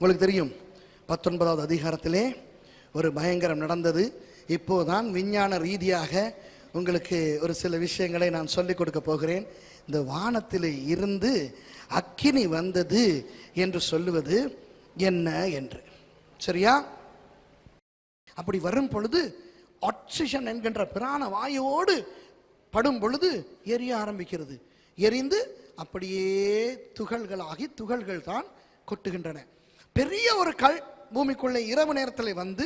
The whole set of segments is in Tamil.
உங்களுக்கு தெரியும். பத்தொன்பதாவது அதிகாரத்திலே ஒரு பயங்கரம் நடந்தது. இப்போதான் விஞ்ஞான ரீதியாக உங்களுக்கு ஒரு சில விஷயங்களை நான் சொல்லிக் கொடுக்க போகிறேன். இந்த வானத்தில் இருந்து அக்கினி வந்தது என்று சொல்லுவது என்ன என்று. சரியா? அப்படி வரும் பொழுது ஆக்சிஜன் என்கின்ற பிராண வாயுவோடு படும் பொழுது எரிய ஆரம்பிக்கிறது. எரிந்து அப்படியே துகள்களாகி துகள்கள் தான் கொட்டுகின்றன. பெரிய ஒரு கல் பூமிக்குள்ளே இரவு நேரத்தில் வந்து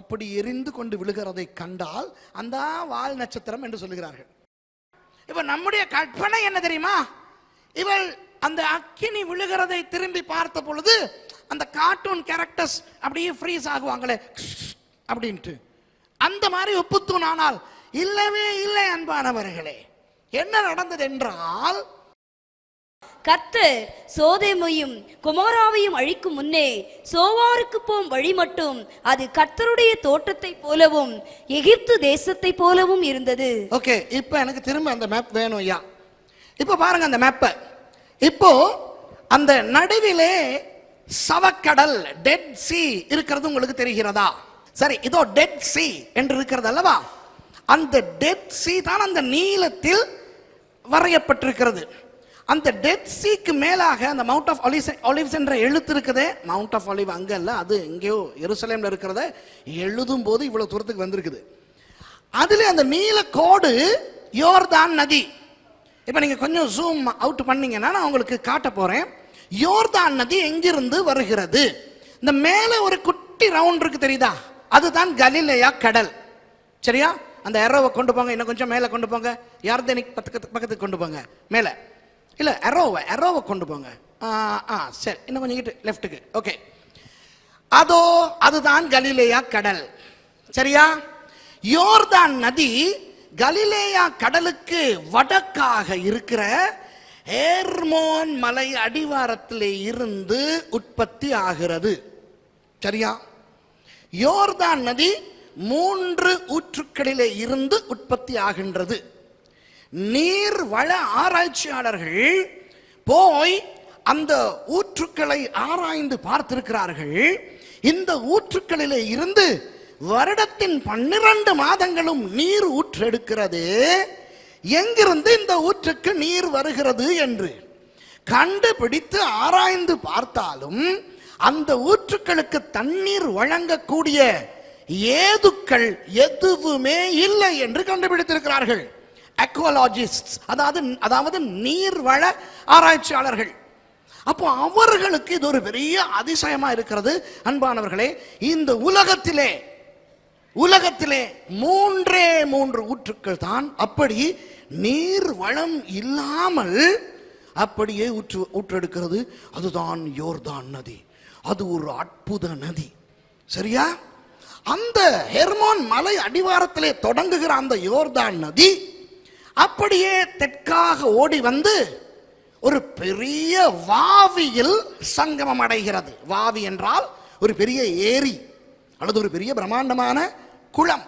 அப்படி எரிந்து கொண்டு விழுகிறதை கண்டால் அந்த வால் நட்சத்திரம் என்று சொல்லுகிறார்கள். இப்ப நம்முடைய கற்பனை என்ன தெரியுமா? இவள் அந்த அக்கினி விழுகிறதை திரும்பி பார்த்த பொழுது அந்த கார்ட்டூன் கேரக்டர்ஸ் அப்படியே ஃப்ரீஸ் ஆகுவாங்களே அப்படின்ட்டு. அந்த மாதிரி ஒப்புத்தூன் ஆனால் இல்லவே இல்லை அன்பானவர்களே. என்ன நடந்தது என்றால் கத்தர் சோதேமையும் குமாராவையும் அழிக்கும் முன்னே சோவாருக்கு போம் வழி மட்டும் அது கர்த்தருடைய தோட்டத்தை போலவும் எகிப்து தேசத்தை போலவும் இருந்தது. ஓகே இப்போ எனக்கு திரும்ப அந்த மேப் வேணும் ஐயா. இப்போ பாருங்க அந்த மேப்பை இப்போ அந்த நடுவிலே சவக்கடல் டெட் சி இருக்கிறது உங்களுக்கு தெரிகிறதா? சரி இதோ டெட் சி என்று இருக்கிறது அல்லவா? அந்த டெட் சி தான் அந்த நீளத்தில் வரையப்பட்டிருக்கிறது. அந்த டெட் சீக்கு மேலாக அந்த மவுண்ட் ஆஃப் ஒலிவ்ஸ் ஒலிவ்ஸ் என்ற எழுத்து இருக்குதே. மவுண்ட் ஆஃப் ஒலிவ் அங்கே இல்லை அது எங்கேயோ எருசலேமில் இருக்கிறத எழுதும் போது இவ்வளோ தூரத்துக்கு வந்திருக்குது. அதில் அந்த நீல கோடு யோர்தான் நதி. இப்போ நீங்கள் கொஞ்சம் ஜூம் அவுட் பண்ணீங்கன்னா நான் உங்களுக்கு காட்ட போகிறேன் யோர்தான் நதி எங்கிருந்து வருகிறது? இந்த மேலே ஒரு குட்டி ரவுண்ட் இருக்கு தெரியுதா? அதுதான் கலிலையா கடல். சரியா? அந்த எரோவை கொண்டு போங்க இன்னும் கொஞ்சம் மேலே கொண்டு போங்க. யார்தனிக் பக்கத்து பக்கத்துக்கு கொண்டு போங்க. மேலே. இல்லை எரோவை அரோவை கொண்டு போங்க. ஆ ஆ சரி இன்னும் கொஞ்சம் கிட்ட லெஃப்ட்டுக்கு ஓகே அதோ அதுதான் கலிலேயா கடல். சரியா? யோர்தான் நதி கலிலேயா கடலுக்கு வடக்காக இருக்கிற ஏர்மோன் மலை அடிவாரத்திலே இருந்து உற்பத்தி ஆகிறது. சரியா? யோர்தான் நதி மூன்று ஊற்றுக்களிலே இருந்து உற்பத்தி ஆகின்றது. நீர் வள ஆராய்ச்சியாளர்கள் போய் அந்த ஊற்றுக்களை ஆராய்ந்து பார்த்திருக்கிறார்கள். இந்த ஊற்றுக்களிலே இருந்து வருடத்தின் பன்னிரண்டு மாதங்களும் நீர் ஊற்றெடுக்கிறது. எங்கிருந்து இந்த ஊற்றுக்கு நீர் வருகிறது என்று கண்டுபிடித்து ஆராய்ந்து பார்த்தாலும் அந்த ஊற்றுக்களுக்கு தண்ணீர் வழங்கக்கூடிய ஏதுக்கள் எதுவுமே இல்லை என்று கண்டுபிடித்திருக்கிறார்கள். அக்வாலஜிஸ்ட் அதாவது அதாவது நீர்வள ஆராய்ச்சியாளர்கள். அப்போ அவர்களுக்கு இது ஒரு பெரிய அதிசயமா இருக்கிறது அன்பானவர்களே. இந்த உலகத்திலே உலகத்திலே மூன்றே மூன்று ஊற்றுக்கள் தான். அப்படி நீர் வளம் இல்லாமல் அப்படியே ஊற்று ஊற்றெடுக்கிறது. அதுதான் யோர்தான் நதி. அது ஒரு அற்புத நதி. சரியா? அந்த ஹெர்மோன் மலை அடிவாரத்திலே தொடங்குகிற அந்த யோர்தான் நதி அப்படியே தெற்காக ஓடி வந்து ஒரு பெரிய வாவியில் சங்கமம் அடைகிறது. வாவி என்றால் ஒரு பெரிய ஏரி அல்லது ஒரு பெரிய பிரம்மாண்டமான குளம்.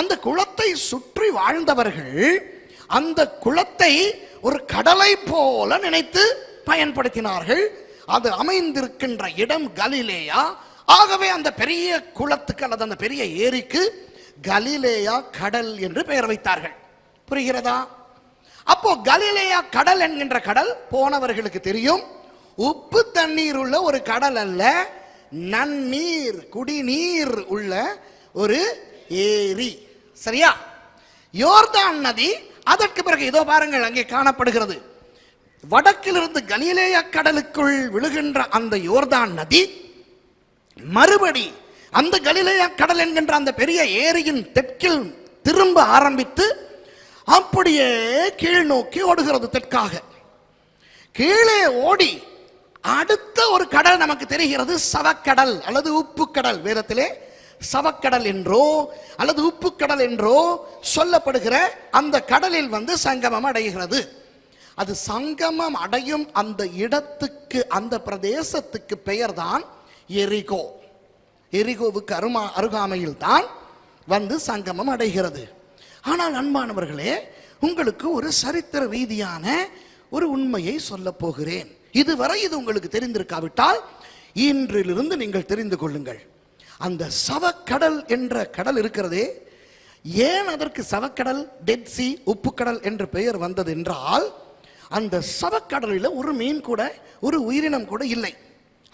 அந்த குளத்தை சுற்றி வாழ்ந்தவர்கள் அந்த குளத்தை ஒரு கடலை போல நினைத்து பயன்படுத்தினார்கள். அது அமைந்திருக்கின்ற இடம் கலிலேயா. ஆகவே அந்த பெரிய குளத்துக்கு அல்லது அந்த பெரிய ஏரிக்கு கலிலேயா கடல் என்று பெயர் வைத்தார்கள். புரிகிறதா? அப்போ கலிலேயா கடல் என்கின்ற கடல் போனவர்களுக்கு தெரியும். உப்பு தண்ணீர் உள்ள ஒரு கடல் அல்ல நன்னீர் குடிநீர் உள்ள ஒரு ஏரி. சரியா? யோர்தான் நதி அதற்கு பிறகு இதோ பாருங்கள் அங்கே காணப்படுகிறது. வடக்கிலிருந்து கலிலேயா கடலுக்குள் விழுகின்ற அந்த யோர்தான் நதி மறுபடி அந்த கலிலேயா கடல் என்கின்ற அந்த பெரிய ஏரியின் தெற்கில் திரும்ப ஆரம்பித்து அப்படியே கீழ் நோக்கி ஓடுகிறது தெற்காக. கீழே ஓடி அடுத்த ஒரு கடல் நமக்கு தெரிகிறது சவக்கடல் அல்லது உப்பு கடல் வேதத்திலே சவக்கடல் என்றோ அல்லது உப்பு கடல் என்றோ சொல்லப்படுகிற அந்த கடலில் வந்து சங்கமம் அடைகிறது. அது சங்கமம் அடையும் அந்த இடத்துக்கு அந்த பிரதேசத்துக்கு பெயர்தான் எரிகோ. எரிகோவுக்கு அருமா அருகாமையில் தான் வந்து சங்கமம் அடைகிறது. ஆனால் அன்பானவர்களே உங்களுக்கு ஒரு சரித்திர ரீதியான ஒரு உண்மையை சொல்ல போகிறேன். இதுவரை இது உங்களுக்கு தெரிந்திருக்காவிட்டால் இன்றிலிருந்து நீங்கள் தெரிந்து கொள்ளுங்கள். அந்த சவக்கடல் என்ற கடல் இருக்கிறதே ஏன் அதற்கு சவக்கடல்? டெட் சி உப்புக்கடல் என்ற பெயர் வந்தது என்றால் அந்த சவக்கடலில் ஒரு மீன் கூட ஒரு உயிரினம் கூட இல்லை.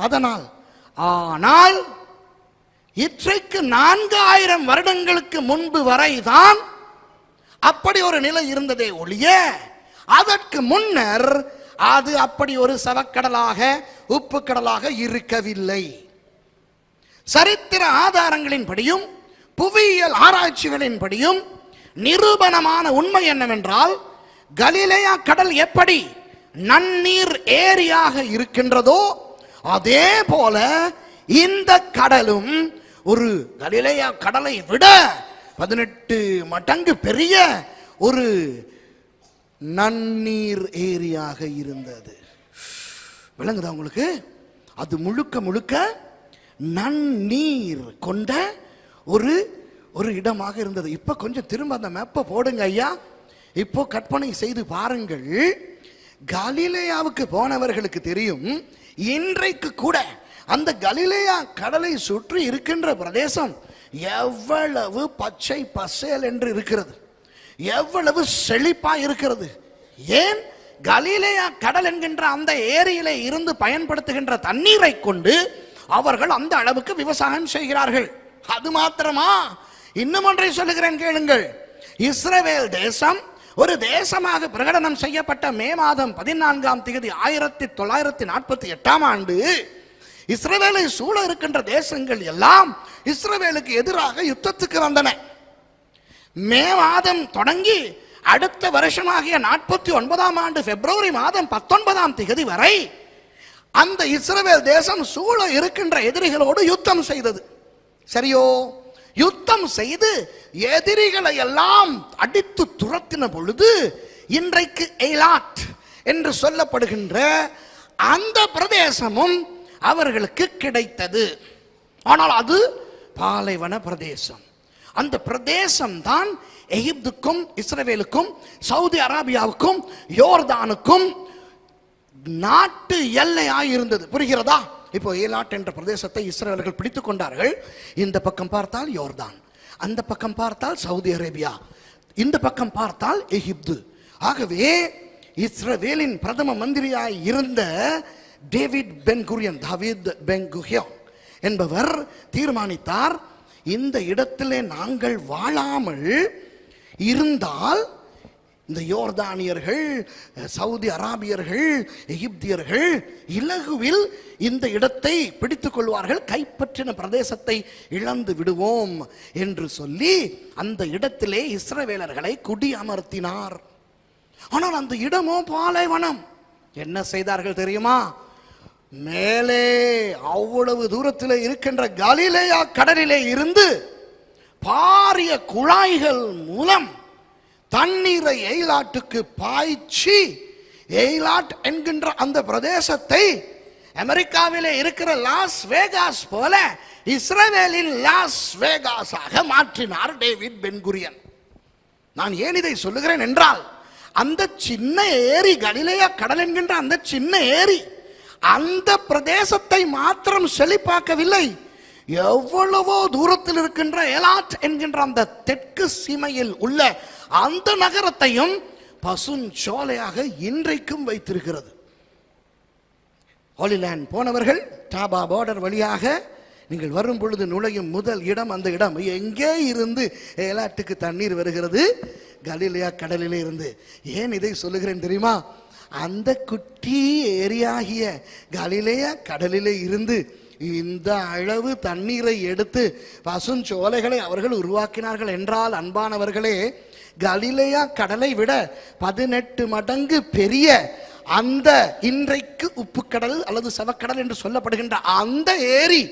அதனால் ஆனால் இற்றைக்கு நான்காயிரம் வருடங்களுக்கு முன்பு வரைதான் அப்படி ஒரு நிலை இருந்ததே ஒழிய அதற்கு முன்னர் அது அப்படி ஒரு சவக்கடலாக உப்பு கடலாக இருக்கவில்லை. சரித்திர ஆதாரங்களின்படியும் புவியியல் ஆராய்ச்சிகளின்படியும் நிரூபணமான உண்மை என்னவென்றால் கலிலேயா கடல் எப்படி நன்னீர் ஏரியாக இருக்கின்றதோ அதே போல இந்த கடலும் ஒரு கலிலேயா கடலை விட பதினெட்டு மடங்கு பெரிய ஒரு நன்னீர் ஏரியாக இருந்தது. விளங்குதா உங்களுக்கு? அது முழுக்க முழுக்க நன்னீர் கொண்ட ஒரு ஒரு இடமாக இருந்தது. இப்போ கொஞ்சம் திரும்ப அந்த மேப்பை போடுங்க ஐயா. இப்போ கற்பனை செய்து பாருங்கள். கலிலேயாவுக்கு போனவர்களுக்கு தெரியும் இன்றைக்கு கூட அந்த கலிலேயா கடலை சுற்றி இருக்கின்ற பிரதேசம் எவ்வளவு பச்சை பசேல் என்று இருக்கிறது? எவ்வளவு செழிப்பா இருக்கிறது? ஏன்? கலீலேயா கடல் என்கின்ற அந்த ஏரியிலே இருந்து பயன்படுத்துகின்ற தண்ணீரை கொண்டு அவர்கள் அந்த அளவுக்கு விவசாயம் செய்கிறார்கள். அது மாத்திரமா? இன்னும் ஒன்றை சொல்லுகிறேன் கேளுங்கள். இஸ்ரவேல் தேசம் ஒரு தேசமாக பிரகடனம் செய்யப்பட்ட மே மாதம் பதினான்காம் தேதி ஆயிரத்தி தொள்ளாயிரத்தி நாற்பத்தி எட்டாம் ஆண்டு இஸ்ரவேலை சூழ இருக்கின்ற தேசங்கள் எல்லாம் இஸ்ரவேலுக்கு எதிராக யுத்தத்துக்கு வந்தன. மே மாதம் தொடங்கி அடுத்த வருஷமாகிய நாற்பத்தி ஒன்பதாம் ஆண்டு பிப்ரவரி மாதம் பத்தொன்பதாம் திகதி வரை அந்த இஸ்ரவேல் தேசம் சூழ இருக்கின்ற எதிரிகளோடு யுத்தம் செய்தது. சரியோ? யுத்தம் செய்து எதிரிகளை எல்லாம் அடித்து துரத்தின பொழுது இன்றைக்கு எய்லாட் என்று சொல்லப்படுகின்ற அந்த பிரதேசமும் அவர்களுக்கு கிடைத்தது. ஆனால் அது பாலைவன பிரதேசம். அந்த பிரதேசம் தான் எகிப்துக்கும் இஸ்ரேவேலுக்கும் சவுதி அரேபியாவுக்கும் யோர்தானுக்கும் நாட்டு எல்லையாக இருந்தது. புரிகிறதா? இப்போ ஏலாட் என்ற பிரதேசத்தை இஸ்ரேலர்கள் பிடித்துக் கொண்டார்கள். இந்த பக்கம் பார்த்தால் யோர்தான். அந்த பக்கம் பார்த்தால் சவுதி அரேபியா. இந்த பக்கம் பார்த்தால் எகிப்து. ஆகவே இஸ்ரவேலின் பிரதம மந்திரியாய் இருந்த டேவிட் பென்குரியன் தாவீத் என்பவர் தீர்மானித்தார் இந்த இடத்திலே நாங்கள் வாழாமல் இருந்தால் இந்த யோர்தானியர்கள் சவுதி அராபியர்கள் எகிப்தியர்கள் இலகுவில் இந்த இடத்தை பிடித்துக் கொள்வார்கள் கைப்பற்றின பிரதேசத்தை இழந்து விடுவோம் என்று சொல்லி அந்த இடத்திலே இஸ்ரவேலர்களை குடி அமர்த்தினார் ஆனால் அந்த இடமோ பாலைவனம். என்ன செய்தார்கள் தெரியுமா? மேலே அவ்வளவு தூரத்தில் இருக்கின்ற கலிலேயா கடலிலே இருந்து பாரிய குழாய்கள் மூலம் தண்ணீரை எயிலாட்டுக்கு பாய்ச்சி எயிலாட் என்கின்ற அந்த பிரதேசத்தை அமெரிக்காவிலே இருக்கிற லாஸ் வேகாஸ் போல இஸ்ரேலின் லாஸ் வேகாஸாக மாற்றினார் டேவிட் பென்குரியன். நான் ஏன் இதை சொல்லுகிறேன் என்றால் அந்த சின்ன ஏரி கலிலேயா கடல் என்கின்ற அந்த சின்ன ஏரி அந்த பிரதேசத்தை மாத்திரம் செழிப்பாக்கவில்லை. எவ்வளவோ தூரத்தில் இருக்கின்ற எலாட் என்கின்ற அந்த தெற்கு சீமையில் உள்ள அந்த நகரத்தையும் பசுஞ்சோலையாக இன்றைக்கும் வைத்திருக்கிறது. ஹோலிலேண்ட் போனவர்கள் டாபா பார்டர் வழியாக நீங்கள் வரும் பொழுது நுழையும் முதல் இடம் அந்த இடம். எங்கே இருந்து ஏலாட்டுக்கு தண்ணீர் வருகிறது? கலிலியா கடலிலே இருந்து. ஏன் இதை சொல்லுகிறேன் தெரியுமா? அந்த குட்டி ஏரியாகிய கலிலேயா கடலிலே இருந்து இந்த அளவு தண்ணீரை எடுத்து பசுஞ்சோலைகளை அவர்கள் உருவாக்கினார்கள் என்றால் அன்பானவர்களே கலிலேயா கடலை விட பதினெட்டு மடங்கு பெரிய அந்த இன்றைக்கு உப்புக்கடல் அல்லது சவக்கடல் என்று சொல்லப்படுகின்ற அந்த ஏரி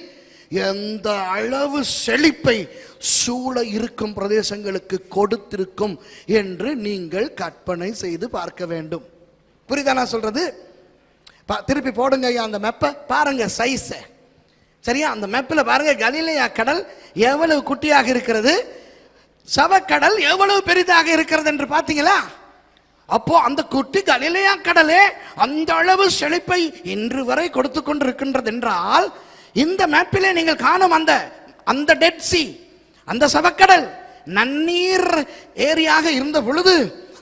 எந்த அளவு செழிப்பை சூழ இருக்கும் பிரதேசங்களுக்கு கொடுத்திருக்கும் என்று நீங்கள் கற்பனை செய்து பார்க்க வேண்டும். புரியுதா நான் சொல்றது? பா- திருப்பி போடுங்க ஐயா அந்த மெப்பை பாருங்க சைஸை சரியா? அந்த மேப்பில் பாருங்க கலிலையா கடல் எவ்வளவு குட்டியாக இருக்கிறது? சவக்கடல் எவ்வளவு பெரிதாக இருக்கிறது என்று பார்த்தீங்களா? அப்போ அந்த குட்டி கலிலையா கடலே அந்த அளவு செழிப்பை இன்று வரை கொடுத்து கொண்டிருக்கின்றது என்றால் இந்த மேப்பிலே நீங்கள் காணும் அந்த அந்த டெட் சி அந்த சவக்கடல் நன்னீர் ஏரியாக இருந்த பொழுது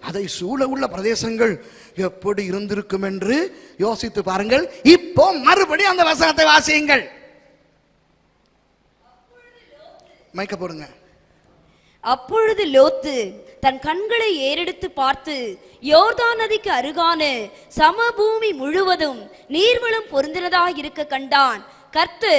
அதை சூழ உள்ள பிரதேசங்கள் எப்படி இருந்திருக்கும் என்று யோசித்து பாருங்கள். இப்போ மறுபடியும் அந்த வசனத்தை வாசியுங்கள். மயக்க போடுங்க. அப்பொழுது லோத்து தன் கண்களை ஏறெடுத்து பார்த்து யோர்தான் நதிக்கு அருகான சமபூமி முழுவதும் நீர்வளம் பொருந்தினதாக இருக்க கண்டான். கர்த்து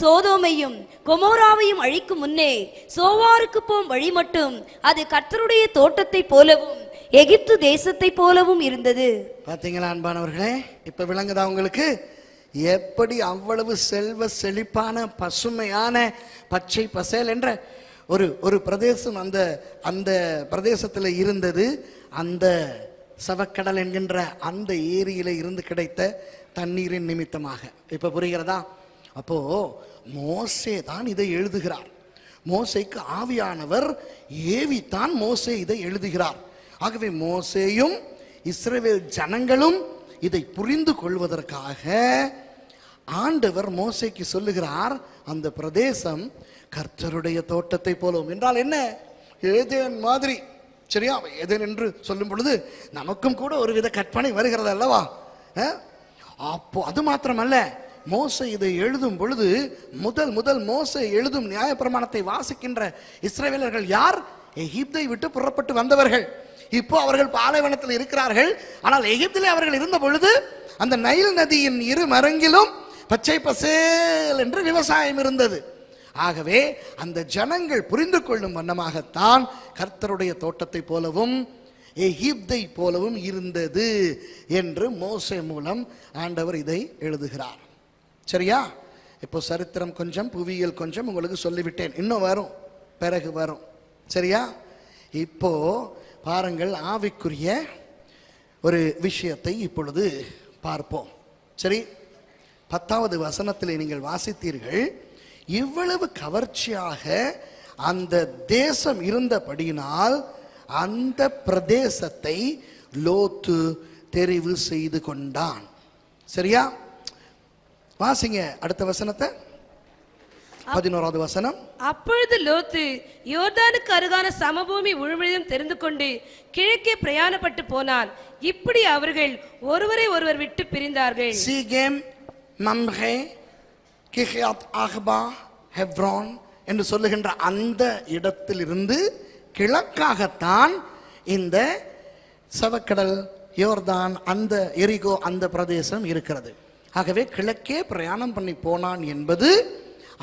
சோதோமையும் கொமோராவையும் அழிக்கும் முன்னே சோவாருக்கு போம் வழி மட்டும் அது கர்த்தருடைய தோட்டத்தைப் போலவும் எகிப்து தேசத்தைப் போலவும் இருந்தது. பாத்தீங்களா அன்பானவர்களே? இப்ப விளங்குதா உங்களுக்கு? எப்படி அவ்வளவு செல்வ செழிப்பான பசுமையான பச்சை பசேல் என்ற ஒரு ஒரு பிரதேசம் அந்த அந்த பிரதேசத்தில் இருந்தது. அந்த சவக்கடல் என்கின்ற அந்த ஏரியில இருந்து கிடைத்த தண்ணீரின் நிமித்தமாக. இப்ப புரிகிறதா? அப்போ மோசே தான் இதை எழுதுகிறார். மோசைக்கு ஆவியானவர் ஏவித்தான் மோசே இதை எழுதுகிறார். ஆகவே மோசேயும் இஸ்ரேவேல் ஜனங்களும் இதை புரிந்து கொள்வதற்காக ஆண்டவர் மோசைக்கு சொல்லுகிறார் அந்த பிரதேசம் கர்த்தருடைய தோட்டத்தை போலவும். என்றால் என்ன? ஏதேன் மாதிரி. சரியா? ஏதேன் என்று சொல்லும் பொழுது நமக்கும் கூட ஒரு வித கற்பனை வருகிறது அல்லவா? அப்போ அது மாத்திரமல்ல. மோசை இதை எழுதும் பொழுது முதல் முதல் மோசை எழுதும் நியாயப்பிரமாணத்தை வாசிக்கின்ற இஸ்ரேலர்கள் யார்? எகிப்தை விட்டு புறப்பட்டு வந்தவர்கள். இப்போ அவர்கள் பாலைவனத்தில் இருக்கிறார்கள். ஆனால் எகிப்திலே அவர்கள் இருந்த பொழுது அந்த நைல் நதியின் இரு மரங்கிலும் பச்சை பசேல் என்று விவசாயம் இருந்தது. ஆகவே அந்த ஜனங்கள் புரிந்து கொள்ளும் வண்ணமாகத்தான் கர்த்தருடைய தோட்டத்தை போலவும் எகிப்தை போலவும் இருந்தது என்று மோசை மூலம் ஆண்டவர் இதை எழுதுகிறார். சரியா? இப்போ சரித்திரம் கொஞ்சம் புவியியல் கொஞ்சம் உங்களுக்கு சொல்லிவிட்டேன். இன்னும் வரும். பிறகு வரும். சரியா? இப்போ பாருங்கள் ஆவிக்குரிய ஒரு விஷயத்தை இப்பொழுது பார்ப்போம். சரி பத்தாவது வசனத்தில் நீங்கள் வாசித்தீர்கள் இவ்வளவு கவர்ச்சியாக அந்த தேசம் இருந்தபடியினால் அந்த பிரதேசத்தை லோத்து தெரிவு செய்து கொண்டான். சரியா? வாசிங்க அடுத்த வசனத்தை. பதினோராவது வசனம். அப்பொழுது லோத்து யோர்தானுக்கு அருகான சமபூமி முழுவதும் தெரிந்து கொண்டு கிழக்கே பிரயாணப்பட்டு போனான். இப்படி அவர்கள் ஒருவரை ஒருவர் விட்டு பிரிந்தார்கள். சீகேம் மம்ஹே கிஹியாத் ஆஹ்பா ஹெப்ரான் என்று சொல்லுகின்ற அந்த இடத்திலிருந்து கிழக்காகத்தான் இந்த சவக்கடல் யோர்தான் அந்த எரிகோ அந்த பிரதேசம் இருக்கிறது. ஆகவே கிழக்கே பிரயாணம் பண்ணி போனான் என்பது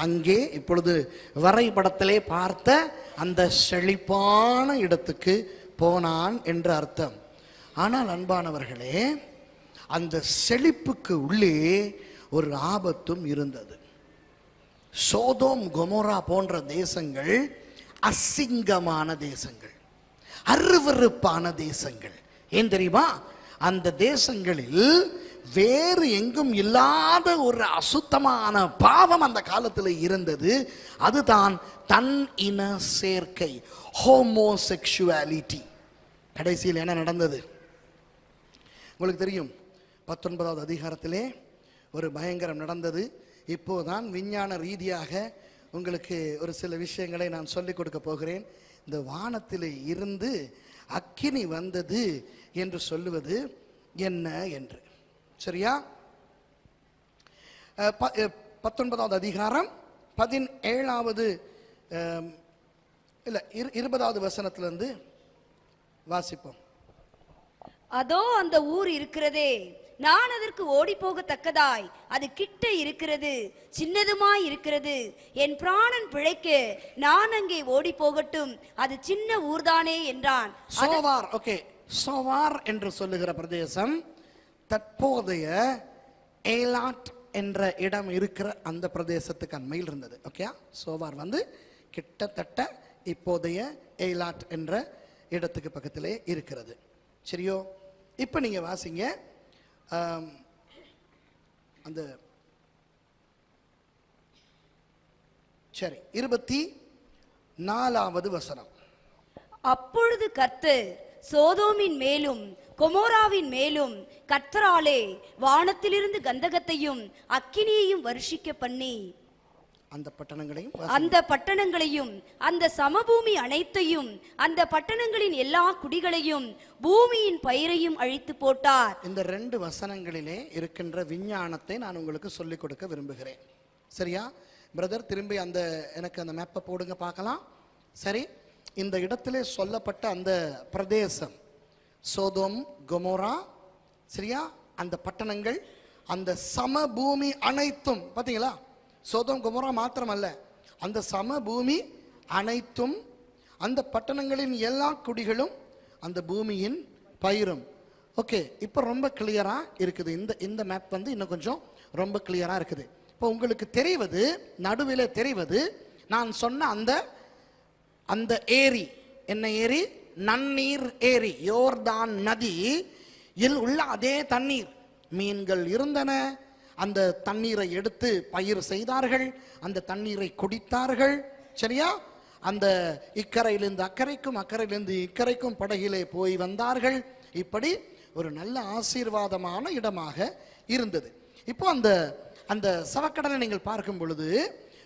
அங்கே இப்பொழுது வரைபடத்திலே பார்த்த அந்த செழிப்பான இடத்துக்கு போனான் என்று அர்த்தம். ஆனால் அன்பானவர்களே அந்த செழிப்புக்கு உள்ளே ஒரு ஆபத்தும் இருந்தது. சோதோம் கொமோரா போன்ற தேசங்கள் அசிங்கமான தேசங்கள் அருவருப்பான தேசங்கள். ஏன் தெரியுமா? அந்த தேசங்களில் வேறு எங்கும் இல்லாத ஒரு அசுத்தமான பாவம் அந்த காலத்தில் இருந்தது. அதுதான் தன் இன சேர்க்கை ஹோமோசெக்ஷுவாலிட்டி. கடைசியில் என்ன நடந்தது? உங்களுக்கு தெரியும் பத்தொன்பதாவது அதிகாரத்திலே ஒரு பயங்கரம் நடந்தது. இப்போதான் விஞ்ஞான ரீதியாக உங்களுக்கு ஒரு சில விஷயங்களை நான் சொல்லிக் கொடுக்க போகிறேன். இந்த வானத்தில் இருந்து அக்கினி வந்தது என்று சொல்லுவது என்ன என்று. சரியா? பத்தொன்பதாவது அதிகாரம் பதினேழாவது இல்ல இரு- இருபதாவது வசனத்திலிருந்து வாசிப்போம். அதோ அந்த ஊர் இருக்கிறதே நான் அதற்கு ஓடி போகத்தக்கதாய் அது கிட்ட இருக்கிறது சின்னதுமாய் இருக்கிறது. என் பிராணன் பிழைக்க நான் அங்கே ஓடி போகட்டும் அது சின்ன ஊர்தானே என்றான். சோவார் ஓகே சோவார் என்று சொல்லுகிற பிரதேசம் தற்போதைய ஏலாட் என்ற இடம் இருக்கிற அந்த பிரதேசத்துக்கு அண்மையில் இருந்தது. ஓகே சோவார் வந்து கிட்டத்தட்ட இப்போதைய ஏலாட் என்ற இடத்துக்கு பக்கத்திலே இருக்கிறது. சரியோ? இப்போ நீங்கள் வாசிங்க. அந்த சரி இருபத்தி நாலாவது வசனம். அப்பொழுது கர்த்தர் சோதோமின் மேலும் கொமோராவின் மேலும் கர்த்தராலே வானத்திலிருந்து கந்தகத்தையும் அக்கினியையும் வருஷிக்க பண்ணி அந்த பட்டணங்களையும் அந்த பட்டணங்களையும் அந்த சமபூமி அனைத்தையும் அந்த பட்டணங்களின் எல்லா குடிகளையும் பூமியின் பயிரையும் அழித்து போட்டார். இந்த ரெண்டு வசனங்களிலே இருக்கின்ற விஞ்ஞானத்தை நான் உங்களுக்கு சொல்லிக் கொடுக்க விரும்புகிறேன். சரியா? பிரதர் திரும்பி அந்த எனக்கு அந்த மேப்பை போடுங்க பார்க்கலாம். சரி? இந்த இடத்திலே சொல்லப்பட்ட அந்த பிரதேசம் சோதோம் கொமோரா சரியா அந்த பட்டணங்கள் அந்த சமபூமி அனைத்தும் பார்த்தீங்களா சோதோம் கொமோரா மாத்திரமல்ல. அந்த சமபூமி அனைத்தும் அந்த பட்டணங்களின் எல்லா குடிகளும் அந்த பூமியின் பயிரும். ஓகே இப்போ ரொம்ப கிளியராக இருக்குது. இந்த இந்த மேப் வந்து இன்னும் கொஞ்சம் ரொம்ப கிளியராக இருக்குது. இப்போ உங்களுக்கு தெரிவது நடுவில் தெரிவது நான் சொன்ன அந்த அந்த ஏரி என்ன ஏரி? நன்னீர் ஏரி யோர்தான் நதி இல் உள்ள அதே தண்ணீர். மீன்கள் இருந்தன. அந்த தண்ணீரை எடுத்து பயிர் செய்தார்கள். அந்த தண்ணீரை குடித்தார்கள். சரியா? அந்த இக்கரையிலிருந்து அக்கறைக்கும் அக்கறையிலிருந்து இக்கரைக்கும் படகிலே போய் வந்தார்கள். இப்படி ஒரு நல்ல ஆசீர்வாதமான இடமாக இருந்தது. இப்போ அந்த அந்த சவக்கடலை நீங்கள் பார்க்கும் பொழுது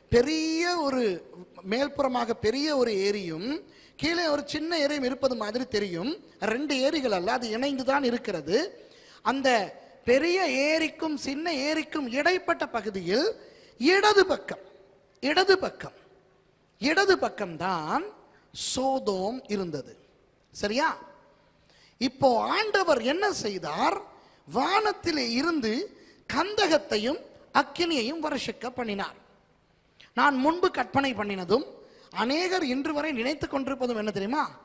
பெரிய ஒரு மேல்புறமாக பெரிய ஒரு ஏரியும் கீழே ஒரு சின்ன ஏரியும் இருப்பது மாதிரி தெரியும். ரெண்டு ஏரிகள் அல்ல அது இணைந்து தான் இருக்கிறது. அந்த பெரிய ஏரிக்கும் சின்ன ஏரிக்கும் இடைப்பட்ட பகுதியில் இடது பக்கம் இடது பக்கம் இடது பக்கம்தான் சோதோம் இருந்தது. சரியா? இப்போ ஆண்டவர் என்ன செய்தார்? வானத்திலே இருந்து கந்தகத்தையும் அக்கினியையும் வருஷிக்க பண்ணினார். நான் முன்பு கற்பனை பண்ணினதும் அநேகர் இன்று வரை நினைத்து கொண்டிருப்பதும் என்ன தெரியுமா?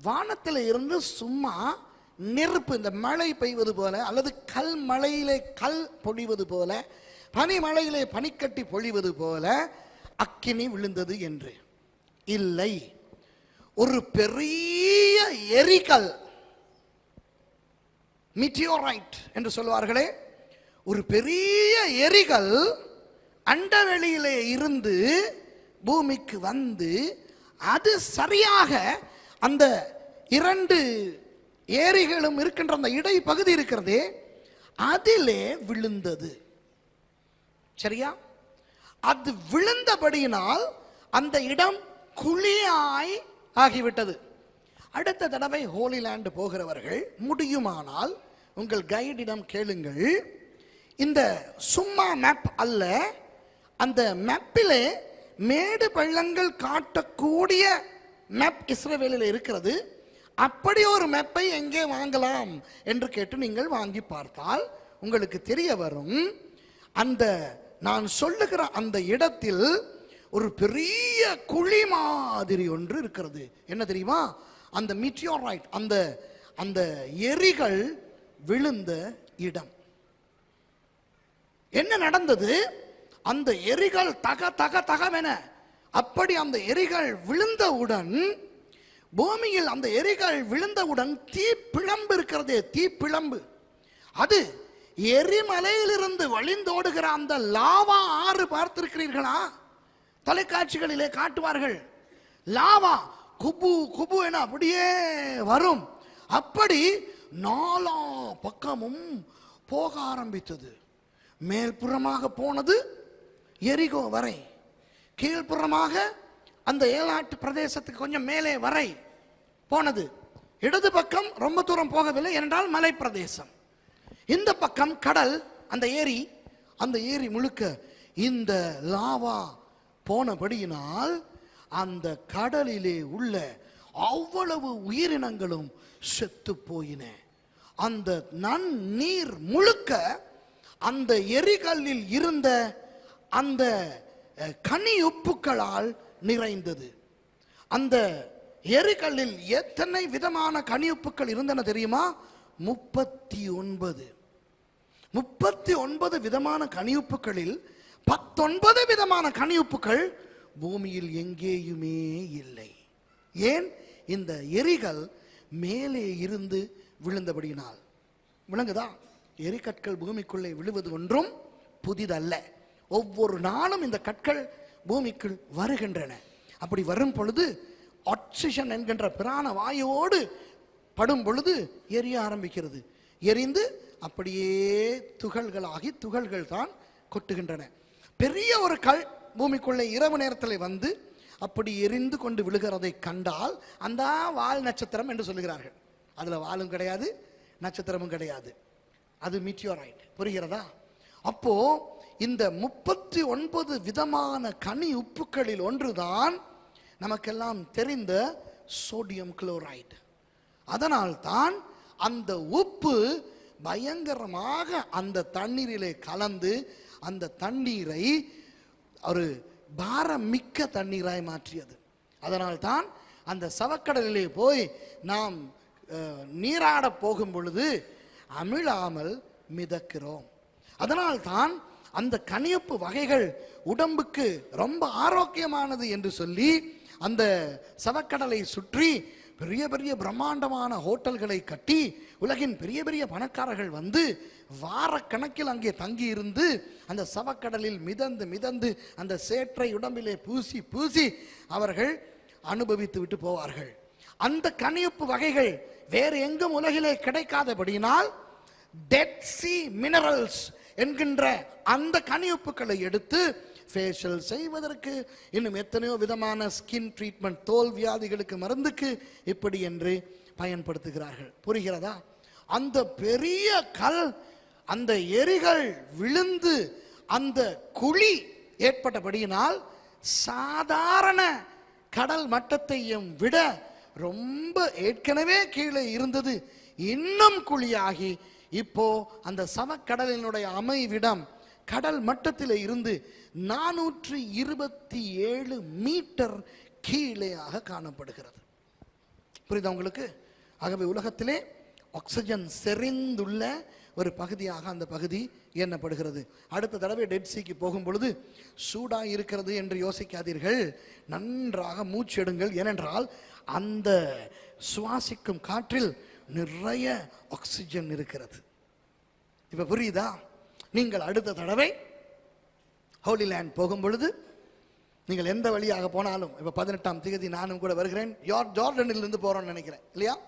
வானத்தில் இருந்து சும்மா நெருப்பு இந்த மழை பெய்வது போல அல்லது கல் மழையிலே கல் பொழிவது போல பனிமழையிலே பனிக்கட்டி பொழிவது போல அக்கினி விழுந்தது என்று. இல்லை. ஒரு பெரிய எரிகல் மிட்டியோரைட் என்று சொல்வார்களே ஒரு பெரிய எரிகள் அண்டவெளியிலே இருந்து பூமிக்கு வந்து அது சரியாக அந்த இரண்டு ஏரிகளும் இருக்கின்ற அந்த இடைப்பகுதி இருக்கிறதே அதிலே விழுந்தது. சரியா? அது விழுந்தபடியினால் அந்த இடம் குழியாய் ஆகிவிட்டது. அடுத்த தடவை ஹோலிலேண்டு போகிறவர்கள் முடியுமானால் உங்கள் கைடிடம் கேளுங்கள். இந்த சும்மா மேப் அல்ல அந்த மேப்பிலே மேடு பள்ளங்கள் காட்டக்கூடிய மேப் இஸ்ரேவேலில் இருக்கிறது. அப்படி ஒரு மேப்பை எங்கே வாங்கலாம் என்று கேட்டு நீங்கள் வாங்கி பார்த்தால் உங்களுக்கு தெரிய வரும். அந்த நான் சொல்லுகிற அந்த இடத்தில் ஒரு பெரிய குழி மாதிரி ஒன்று இருக்கிறது. என்ன தெரியுமா? அந்த மிட்டியோரைட் அந்த அந்த எரிகள் விழுந்த இடம். என்ன நடந்தது? அந்த எரிகள் தக தக தகவென அப்படி அந்த எரிகள் விழுந்தவுடன் பூமியில் அந்த எரிகள் விழுந்தவுடன் தீப்பிழம்பு இருக்கிறதே தீ அது எரிமலையிலிருந்து வழிந்தோடுகிற அந்த லாவா ஆறு பார்த்திருக்கிறீர்களா? தொலைக்காட்சிகளிலே காட்டுவார்கள். லாவா குபு குபு என அப்படியே வரும். அப்படி நாலா பக்கமும் போக ஆரம்பித்தது. மேல்புறமாக போனது எரிகோ வரை. கீழ்ப்புறமாக அந்த ஏலாட்டு பிரதேசத்துக்கு கொஞ்சம் மேலே வரை போனது. இடது பக்கம் ரொம்ப தூரம் போகவில்லை என்றால் மலை பிரதேசம் இந்த பக்கம் கடல் அந்த ஏரி அந்த ஏரி முழுக்க இந்த லாவா போனபடியினால் அந்த கடலிலே உள்ள அவ்வளவு உயிரினங்களும் செத்து போயின. அந்த நன்னீர் முழுக்க அந்த எரிகல்லில் இருந்த அந்த கனி உப்புக்களால் நிறைந்தது. அந்த எரிகல்லில் எத்தனை விதமான கனி உப்புக்கள் இருந்தன தெரியுமா? முப்பத்தி ஒன்பது முப்பத்தி ஒன்பது விதமான கனியுப்புகளில் பத்தொன்பது விதமான கனியுப்புகள் பூமியில் எங்கேயுமே இல்லை. ஏன்? இந்த எரிகள் மேலே இருந்து விழுந்தபடியினால். விளங்குதா? எரிக்கற்கள் பூமிக்குள்ளே விழுவது ஒன்றும் புதிதல்ல. ஒவ்வொரு நாளும் இந்த கற்கள் பூமிக்குள் வருகின்றன. அப்படி வரும் பொழுது ஆக்சிஜன் என்கின்ற பிராண வாயுவோடு படும் பொழுது எரிய ஆரம்பிக்கிறது. எரிந்து அப்படியே துகள்களாகி துகள்கள் தான் கொட்டுகின்றன. பெரிய ஒரு கல் பூமிக்குள்ளே இரவு நேரத்தில் வந்து அப்படி எரிந்து கொண்டு விழுகிறதை கண்டால் அந்த வால் நட்சத்திரம் என்று சொல்லுகிறார்கள். அதில் வாலும் கிடையாது நட்சத்திரமும் கிடையாது. அது மீட்டியோரைட் புரிகிறதா? அப்போது இந்த முப்பத்தி ஒன்பது விதமான கனி உப்புக்களில் ஒன்றுதான் நமக்கெல்லாம் தெரிந்த சோடியம் குளோரைடு அதனால் தான் அந்த உப்பு பயங்கரமாக அந்த தண்ணீரிலே கலந்து அந்த தண்ணீரை ஒரு பாரம் மிக்க தண்ணீராய் மாற்றியது. அதனால் தான் அந்த சவக்கடலிலே போய் நாம் நீராடப் போகும் பொழுது அமிழாமல் மிதக்கிறோம். அதனால் தான் அந்த கனியப்பு வகைகள் உடம்புக்கு ரொம்ப ஆரோக்கியமானது என்று சொல்லி அந்த சவக்கடலை சுற்றி பெரிய பெரிய பிரம்மாண்டமான ஹோட்டல்களை கட்டி உலகின் பெரிய பெரிய பணக்காரர்கள் வந்து வாரக்கணக்கில் அங்கே தங்கி இருந்து அந்த சவக்கடலில் மிதந்து மிதந்து அந்த சேற்றை உடம்பிலே பூசி பூசி அவர்கள் அனுபவித்து விட்டு போவார்கள். அந்த கனியப்பு வகைகள் வேறு எங்கும் உலகிலே கிடைக்காதபடியினால் டெட் சி மினரல்ஸ் என்கின்ற அந்த கனியுப்புக்களை எடுத்து ஃபேஷியல் செய்வதற்கு இன்னும் எத்தனையோ விதமான ஸ்கின் ட்ரீட்மெண்ட் தோல் வியாதிகளுக்கு மருந்துக்கு இப்படி என்று பயன்படுத்துகிறார்கள். புரிகிறதா? அந்த பெரிய கல் அந்த எரிகள் விழுந்து அந்த குழி ஏற்பட்டபடியினால் சாதாரண கடல் மட்டத்தையும் விட ரொம்ப ஏற்கனவே கீழே இருந்தது இன்னும் குழியாகி இப்போ அந்த சமக்கடலினுடைய அமைவிடம் கடல் மட்டத்தில் இருந்து நானூற்றி இருபத்தி ஏழு மீட்டர் கீழேயாக காணப்படுகிறது. புரியுதா உங்களுக்கு? ஆகவே உலகத்திலே ஆக்சிஜன் செறிந்துள்ள ஒரு பகுதியாக அந்த பகுதி எண்ணப்படுகிறது. அடுத்த தடவை டெட் சீக்கு போகும் பொழுது சூடா இருக்கிறது என்று யோசிக்காதீர்கள். நன்றாக மூச்செடுங்கள் ஏனென்றால் அந்த சுவாசிக்கும் காற்றில் நிறைய ஆக்சிஜன் இருக்கிறது. இப்போ புரியுதா? நீங்கள் அடுத்த தடவை ஹோலி லேண்ட் போகும் பொழுது நீங்கள் எந்த வழியாக போனாலும் இப்போ பதினெட்டாம் தேதி நானும் கூட வருகிறேன் யார் ஜார்டனிலிருந்து இருந்து நினைக்கிறேன் இல்லையா?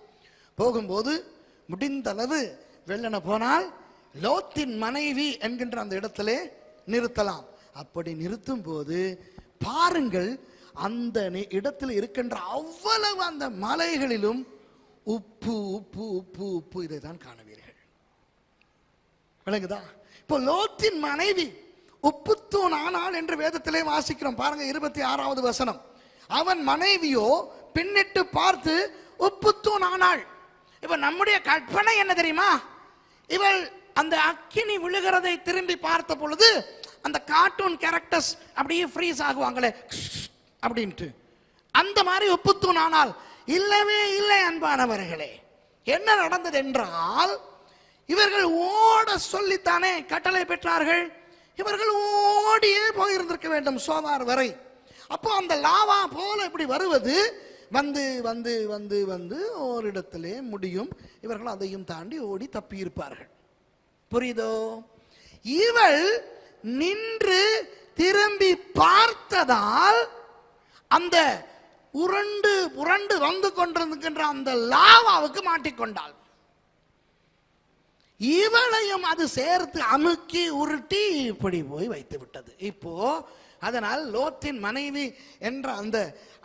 போகும்போது முடிந்தளவு வெள்ளன போனால் லோத்தின் மனைவி என்கின்ற அந்த இடத்திலே நிறுத்தலாம். அப்படி நிறுத்தும் போது பாருங்கள் அந்த நி- இடத்தில் இருக்கின்ற அவ்வளவு அந்த மலைகளிலும் உப்பு உப்பு உப்பு உப்பு இதை தான் காணுவீர்கள். விளங்குதா? இப்போ லோத்தின் மனைவி உப்புத்தூண் ஆனாள் என்று வேதத்திலே வாசிக்கிறோம். பாருங்க இருபத்தி ஆறாவது வசனம். அவன் மனைவியோ பின்னிட்டு பார்த்து உப்புத்தூண் ஆனாள் இப்ப நம்முடைய கற்பனை என்ன தெரியுமா? இவள் அந்த அக்கினி விழுகிறதை திரும்பி பார்த்த பொழுது அந்த கார்ட்டூன் கேரக்டர்ஸ் அப்படியே ஃப்ரீஸ் ஆகுவாங்களே அப்படின்ட்டு. அந்த மாதிரி உப்புத்தூண் ஆனால் இல்லவே இல்லை அன்பானவர்களே. என்ன நடந்தது என்றால் இவர்கள் ஓட சொல்லித்தானே கட்டளை பெற்றார்கள். இவர்கள் ஓடியே போயிருந்திருக்க வேண்டும் சோவார் வரை. அப்போ அந்த லாவா போல இப்படி வருவது வந்து வந்து வந்து வந்து ஓரிடத்திலே முடியும். இவர்கள் அதையும் தாண்டி ஓடி தப்பியிருப்பார்கள். புரியுதோ? இவள் நின்று திரும்பி பார்த்ததால் அந்த உருண்டு புரண்டு வந்து கொண்டிருக்கின்ற அந்த லாவாவுக்கு மாட்டிக்கொண்டாள். இவளையும் அது சேர்த்து அமுக்கி உருட்டி இப்படி போய் வைத்து விட்டது. இப்போ அதனால் லோத்தின் மனைவி என்ற அந்த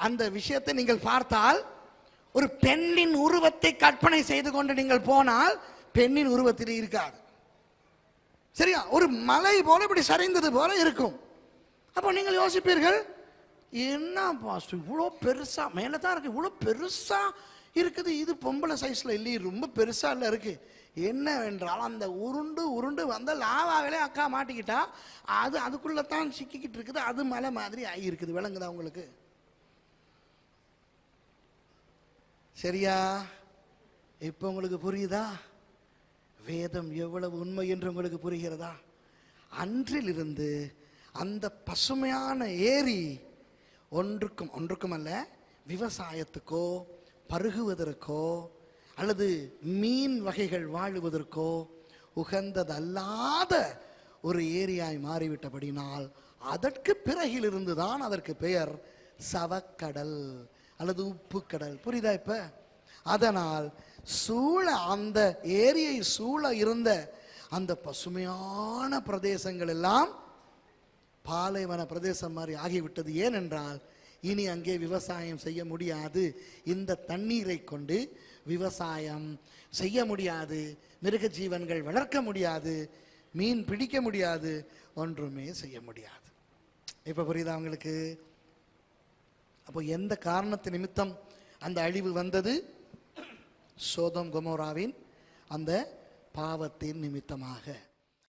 அந்த விஷயத்தை நீங்கள் பார்த்தால் ஒரு பெண்ணின் உருவத்தை கற்பனை செய்து கொண்டு நீங்கள் போனால் பெண்ணின் உருவத்தில் இருக்காது. சரியா? ஒரு மலை போல இப்படி சரிந்தது போல இருக்கும். அப்போ நீங்கள் யோசிப்பீர்கள் என்ன பாஸ்டர் இவ்வளோ பெருசாக மேலே தான் இருக்குது இவ்வளோ பெருசாக இருக்குது. இது பொம்பளை சைஸில் இல்லையே ரொம்ப பெருசாக இல்லை இருக்கு. என்னவென்றால் அந்த உருண்டு உருண்டு வந்த லாவாவிலே அக்கா மாட்டிக்கிட்டா அது அதுக்குள்ளே தான் சிக்கிக்கிட்டு இருக்குது. அது மலை மாதிரி ஆகியிருக்குது. விளங்குதா உங்களுக்கு? சரியா? இப்போ உங்களுக்கு புரியுதா? வேதம் எவ்வளவு உண்மை என்று உங்களுக்கு புரிகிறதா? அன்றிலிருந்து அந்த பசுமையான ஏரி ஒன்றுக்கும் ஒன்றுக்கும் அல்ல விவசாயத்துக்கோ பருகுவதற்கோ அல்லது மீன் வகைகள் வாழுவதற்கோ உகந்ததல்லாத ஒரு ஏரியாய் மாறிவிட்டபடினால் அதற்கு பிறகிலிருந்து தான் அதற்கு பெயர் சவக்கடல் அல்லது உப்பு கடல் புரியுதா இப்ப? அதனால் சூழ அந்த ஏரியை சூழ இருந்த அந்த பசுமையான பிரதேசங்கள் எல்லாம் பாலைவன பிரதேசம் மாதிரி ஆகிவிட்டது. ஏனென்றால் இனி அங்கே விவசாயம் செய்ய முடியாது. இந்த தண்ணீரை கொண்டு விவசாயம் செய்ய முடியாது. மிருக ஜீவன்கள் வளர்க்க முடியாது. மீன் பிடிக்க முடியாது. ஒன்றுமே செய்ய முடியாது. இப்போ புரியுதா அவங்களுக்கு அப்போ எந்த காரணத்து நிமித்தம் அந்த அழிவு வந்தது? சோதம் கொமோராவின் அந்த பாவத்தின் நிமித்தமாக.